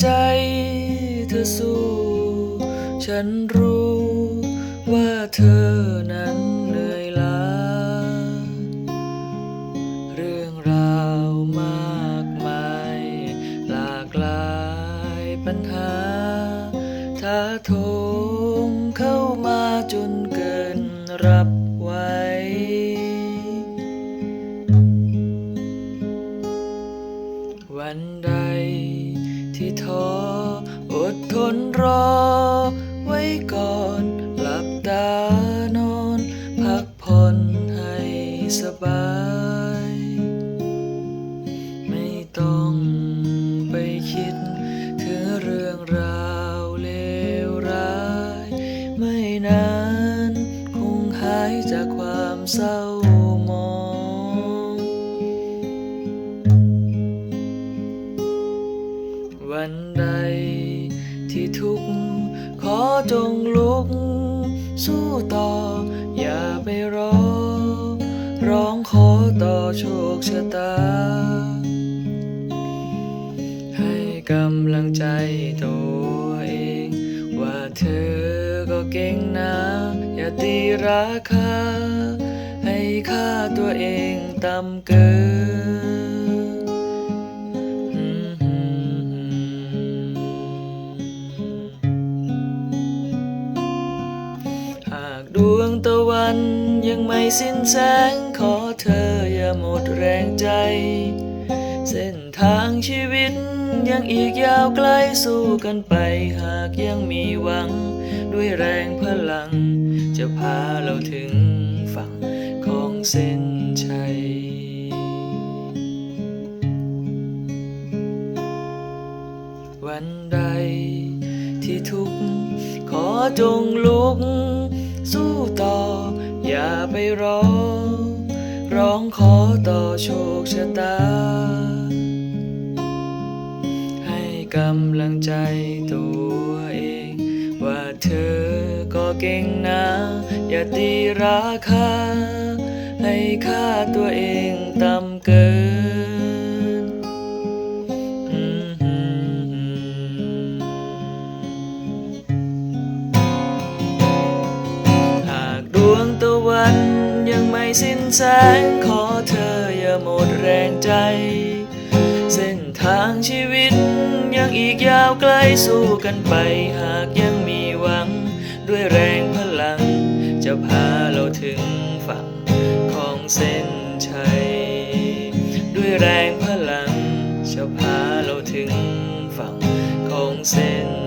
ใจเธอสู้ ฉันรู้ว่าเธอนั้นเหนื่อยล้า เรื่องราวมากมาย หลากหลายปัญหาท้าโถมเข้ามาจนเกินรับไหววันใด ที่ท้ออดทนรอ ไว้ก่อนหลับตานอน พักผ่อนให้สบาย ไม่ต้องไปคิด ถึงเรื่องราวเลวร้าย ไม่นาน คงหายจากความเศร้าหมอง นใด ที่ทุกข์ขอจงลุก สู้ต่อ อย่าไปรอ ร้องขอต่อโชคชะตา ให้กำลังใจตัวเอง ว่าเธอก็เก่งนะ อย่าตีราคา ให้ค่าตัวเองต่ำเกิน ดวงตะวันยังไม่สิ้นแสง ขอเธออย่าหมดแรงใจ เส้นทางชีวิตยังอีกยาวไกลสู้กันไป หากยังมีหวัง ด้วยแรงพลัง จะพาเราถึงฝั่งของเส้นชัยวันใดที่ทุกข์ขอจงลุก สู้ต่อ อย่าไปรอ ร้องขอต่อโชคชะตา ให้กำลังใจตัวเอง ว่าเธอก็เก่งนะ อย่าตีราคา ให้ค่าตัวเองต่ำเกิน สิ้นแสงขอเธออย่าหมดแรงใจ เส้นทางชีวิตยังอีกยาวไกลสู้กันไปหากยังมีหวัง ด้วยแรงพลัง จะพาเราถึงฝั่งของเส้นชัย ด้วยแรงพลัง จะพาเราถึงฝั่งของเส้น